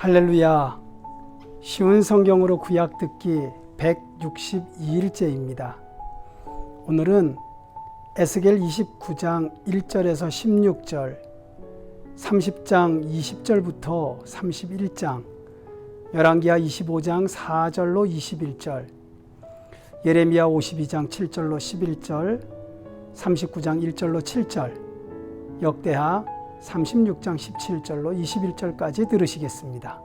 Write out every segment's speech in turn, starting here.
할렐루야. 쉬운 성경으로 구약 듣기 162일째입니다. 오늘은 에스겔 29장 1절에서 16절, 30장 20절부터 31장, 열왕기하 25장 4절로 21절, 예레미야 52장 7절로 11절, 39장 1절로 7절, 역대하 36장 17절로 21절까지 들으시겠습니다.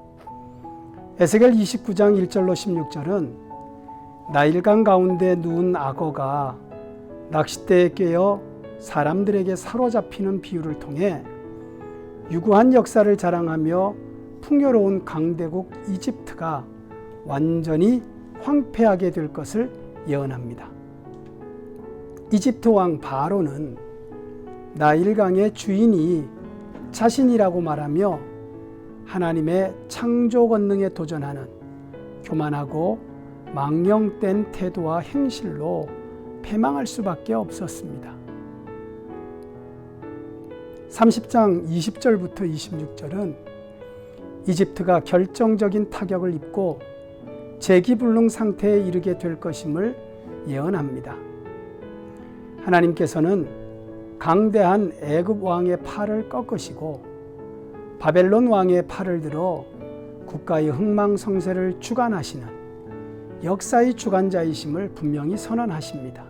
에스겔 29장 1절로 16절은 나일강 가운데 누운 악어가 낚싯대에 꿰어 사람들에게 사로잡히는 비유를 통해 유구한 역사를 자랑하며 풍요로운 강대국 이집트가 완전히 황폐하게 될 것을 예언합니다. 이집트 왕 바로는 나일강의 주인이 자신이라고 말하며 하나님의 창조 권능에 도전하는 교만하고 망령된 태도와 행실로 패망할 수밖에 없었습니다. 30장 20절부터 26절은 이집트가 결정적인 타격을 입고 재기불능 상태에 이르게 될 것임을 예언합니다. 하나님께서는 강대한 애굽 왕의 팔을 꺾으시고 바벨론 왕의 팔을 들어 국가의 흥망성쇠를 주관하시는 역사의 주관자이심을 분명히 선언하십니다.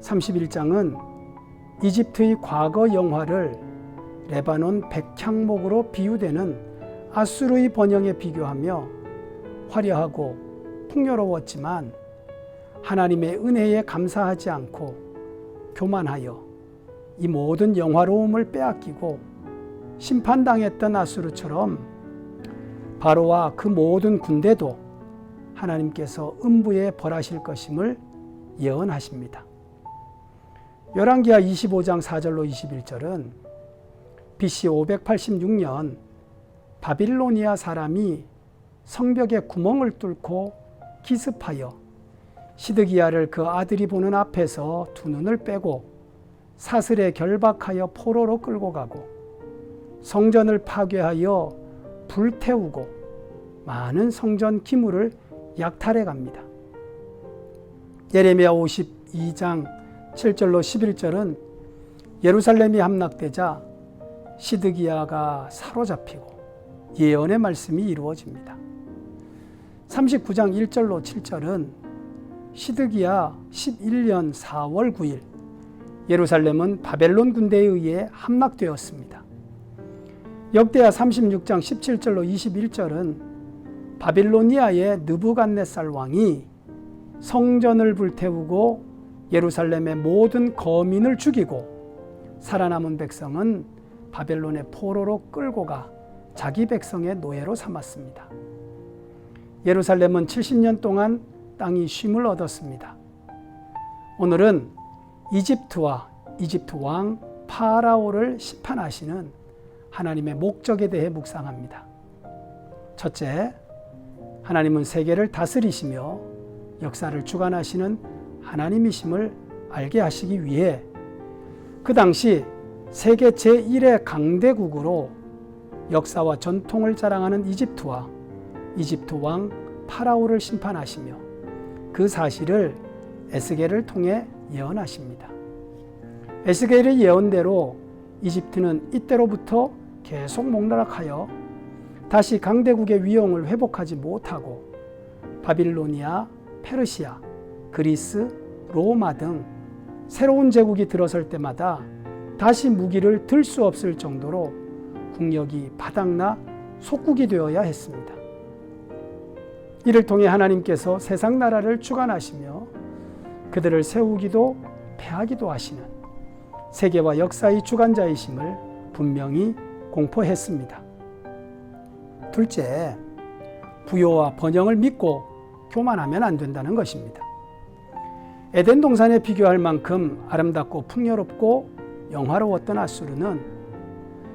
31장은 이집트의 과거 영화를 레바논 백향목으로 비유되는 아수르의 번영에 비교하며 화려하고 풍요로웠지만 하나님의 은혜에 감사하지 않고 교만하여 이 모든 영화로움을 빼앗기고 심판당했던 아수르처럼 바로와 그 모든 군대도 하나님께서 음부에 벌하실 것임을 예언하십니다. 열왕기하 25장 4절로 21절은 BC 586년 바빌로니아 사람이 성벽에 구멍을 뚫고 기습하여 시드기야를 그 아들이 보는 앞에서 두 눈을 빼고 사슬에 결박하여 포로로 끌고 가고 성전을 파괴하여 불태우고 많은 성전 기물을 약탈해 갑니다. 예레미야 52장 7절로 11절은 예루살렘이 함락되자 시드기야가 사로잡히고 예언의 말씀이 이루어집니다. 39장 1절로 7절은 시드기야 11년 4월 9일 예루살렘은 바벨론 군대에 의해 함락되었습니다. 역대하 36장 17절로 21절은 바빌로니아의 느부갓네살 왕이 성전을 불태우고 예루살렘의 모든 거민을 죽이고 살아남은 백성은 바벨론의 포로로 끌고 가 자기 백성의 노예로 삼았습니다. 예루살렘은 70년 동안 땅이 쉼을 얻었습니다. 오늘은 이집트와 이집트 왕 파라오를 심판하시는 하나님의 목적에 대해 묵상합니다. 첫째, 하나님은 세계를 다스리시며 역사를 주관하시는 하나님이심을 알게 하시기 위해 그 당시 세계 제1의 강대국으로 역사와 전통을 자랑하는 이집트와 이집트 왕 파라오를 심판하시며 그 사실을 에스겔을 통해 예언하십니다. 에스겔의 예언대로 이집트는 이때로부터 계속 목나락하여 다시 강대국의 위용을 회복하지 못하고 바빌로니아, 페르시아, 그리스, 로마 등 새로운 제국이 들어설 때마다 다시 무기를 들 수 없을 정도로 국력이 바닥나 속국이 되어야 했습니다. 이를 통해 하나님께서 세상 나라를 주관하시며 그들을 세우기도 패하기도 하시는 세계와 역사의 주관자이심을 분명히 공포했습니다. 둘째, 부요와 번영을 믿고 교만하면 안 된다는 것입니다. 에덴 동산에 비교할 만큼 아름답고 풍요롭고 영화로웠던 아수르는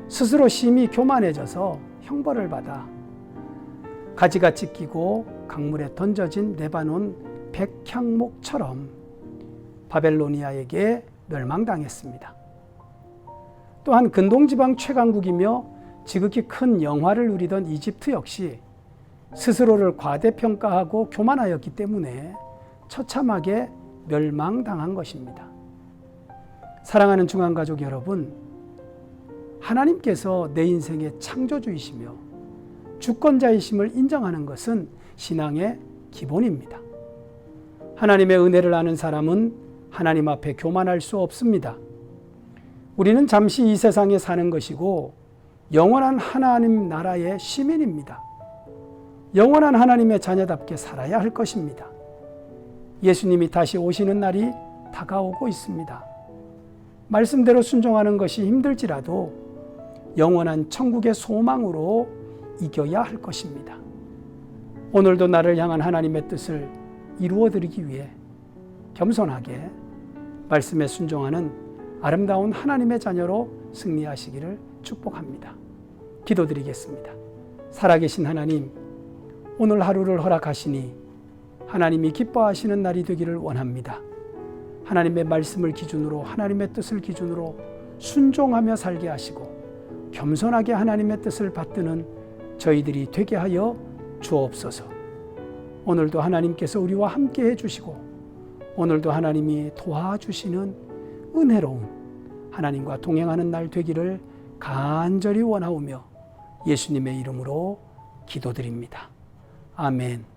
스스로 심히 교만해져서 형벌을 받아 가지가 찢기고 강물에 던져진 레바논 백향목처럼 바벨로니아에게 멸망당했습니다. 또한 근동지방 최강국이며 지극히 큰 영화를 누리던 이집트 역시 스스로를 과대평가하고 교만하였기 때문에 처참하게 멸망당한 것입니다. 사랑하는 중앙가족 여러분, 하나님께서 내 인생의 창조주이시며 주권자이심을 인정하는 것은 신앙의 기본입니다. 하나님의 은혜를 아는 사람은 하나님 앞에 교만할 수 없습니다. 우리는 잠시 이 세상에 사는 것이고 영원한 하나님 나라의 시민입니다. 영원한 하나님의 자녀답게 살아야 할 것입니다. 예수님이 다시 오시는 날이 다가오고 있습니다. 말씀대로 순종하는 것이 힘들지라도 영원한 천국의 소망으로 이겨야 할 것입니다. 오늘도 나를 향한 하나님의 뜻을 이루어 드리기 위해 겸손하게 말씀에 순종하는 아름다운 하나님의 자녀로 승리하시기를 축복합니다. 기도드리겠습니다. 살아계신 하나님, 오늘 하루를 허락하시니 하나님이 기뻐하시는 날이 되기를 원합니다. 하나님의 말씀을 기준으로 하나님의 뜻을 기준으로 순종하며 살게 하시고 겸손하게 하나님의 뜻을 받드는 저희들이 되게 하여 주옵소서. 오늘도 하나님께서 우리와 함께 해주시고 오늘도 하나님이 도와주시는 은혜로운 하나님과 동행하는 날 되기를 간절히 원하오며 예수님의 이름으로 기도드립니다. 아멘.